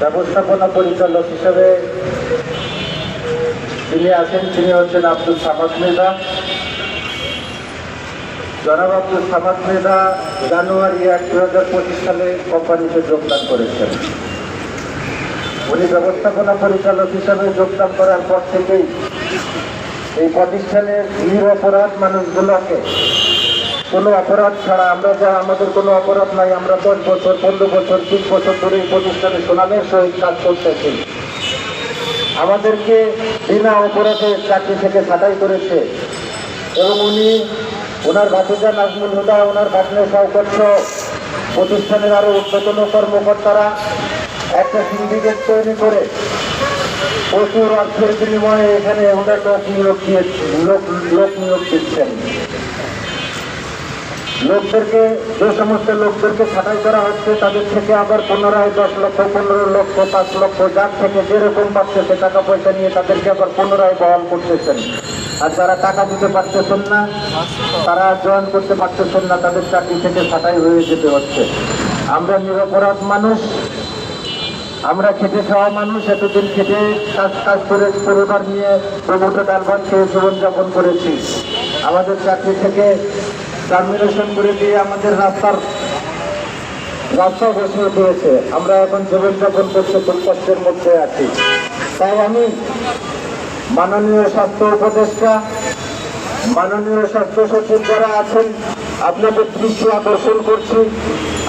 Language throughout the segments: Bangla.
ব্যবস্থাপনা পরিচালক হিসেবে তিনি আছেন তিনি হচ্ছেন আব্দুল সামাদ মৃধা। জনাব আব্দুল সামাদ মৃধা জানুয়ারি এক দু হাজার পঁচিশ সালে কোম্পানিতে যোগদান করেছেন। উনি ব্যবস্থাপনা পরিচালক হিসাবে যোগদান করার পর থেকেই এই প্রতিষ্ঠানের নিরপরাধ মানুষগুলোকে কোনো অপরাধ ছাড়া আমরা যা, আমাদের কোনো অপরাধ নাই, আমরা দশ বছর, পনেরো বছর, তিন বছর ধরে এই প্রতিষ্ঠানে সুনামের সহিত কাজ করতেছি। আমাদেরকে বিনা অপরাধে চাকরি থেকে ছাঁটাই করেছে। এবং উনি, ওনার ভাতিজা নাজমুল হুদা, ওনার ভাগ্নে সৌকর্য প্রতিষ্ঠানের আরও উদ্যোতন কর্মকর্তারা একটা সিন্ডিকেট তৈরি করে প্রচুর অর্থের বিনিময়ে এখানে ওনার লোক নিয়োগ দিয়ে লোক লোক নিয়োগ দিচ্ছেন। লোকদেরকে, যে সমস্ত লোকদেরকে ছাঁটাই করা হচ্ছে, তাদের থেকে আবার পুনরায় দশ লক্ষ, পনেরো লক্ষ, পাঁচ লক্ষ, যার থেকে যেরকম পাচ্ছে টাকা পয়সা নিয়ে তাদেরকে আবার পুনরায় বহাল করতেছেন। আর যারা টাকা দিতে পারতেছেন না, তারা জয়েন করতে পারতেছেন না, তাদের চাকরি থেকে ছাঁটাই হয়ে যেতে হচ্ছে। আমরা নিরপরাধ মানুষ, আমরা খেটে খাওয়া মানুষ, এতদিন খেটে কাজ কাজ করে পরিবার নিয়ে প্রমোটো ডাল ভাত খেয়ে জীবনযাপন করেছি। আমাদের চাকরি থেকে টার্মিনেশন করে দিয়ে আমাদের রাস্তার রাস্তা বসে দিয়েছে। আমরা এখন জীবনযাপন করতে খুব কষ্টের মধ্যে আছি। তাই আমি মাননীয় স্বাস্থ্য উপদেষ্টা, মাননীয় স্বাস্থ্য সচিব যারা আছেন, আপনাদের দৃষ্টি আকর্ষণ করছি।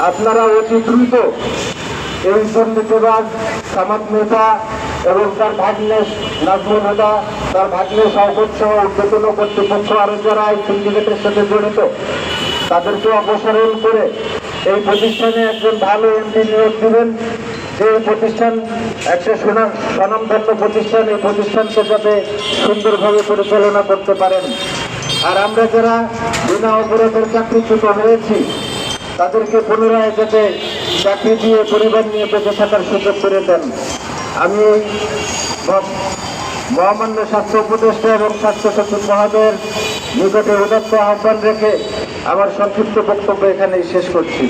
আপনারা অতি দ্রুত এই দুর্নীতিবাজ সামাদ নেতা এবং তার ভাগ্নে নাজমুল হুদা, তার ভাগ্নে সহকত সহ উদ্যোতন কর্তৃপক্ষ আরও যারা সিন্ডিকেটের সাথে জড়িত। তাদেরকে অপসারণ করে এই প্রতিষ্ঠানে একজন ভালো এমপি নিয়োগ দিবেন। যে প্রতিষ্ঠান একটা সুনাম স্বনামধন্য প্রতিষ্ঠান, এই প্রতিষ্ঠানকে যাতে সুন্দরভাবে পরিচালনা করতে পারেন। আর আমরা যারা বিনা অপরাধের চাকরিচ্যুত হয়েছি, তাদেরকে পুনরায় যাতে চাকরি দিয়ে পরিবার নিয়ে বেঁচে থাকার সুযোগ করে দেন। আমি মহামান্য স্বাস্থ্য উপদেষ্টা এবং স্বাস্থ্য সচিব মহাদের নিকটে উদাত্ত আহ্বান রেখে আমার সংক্ষিপ্ত বক্তব্য এখানেই শেষ করছি।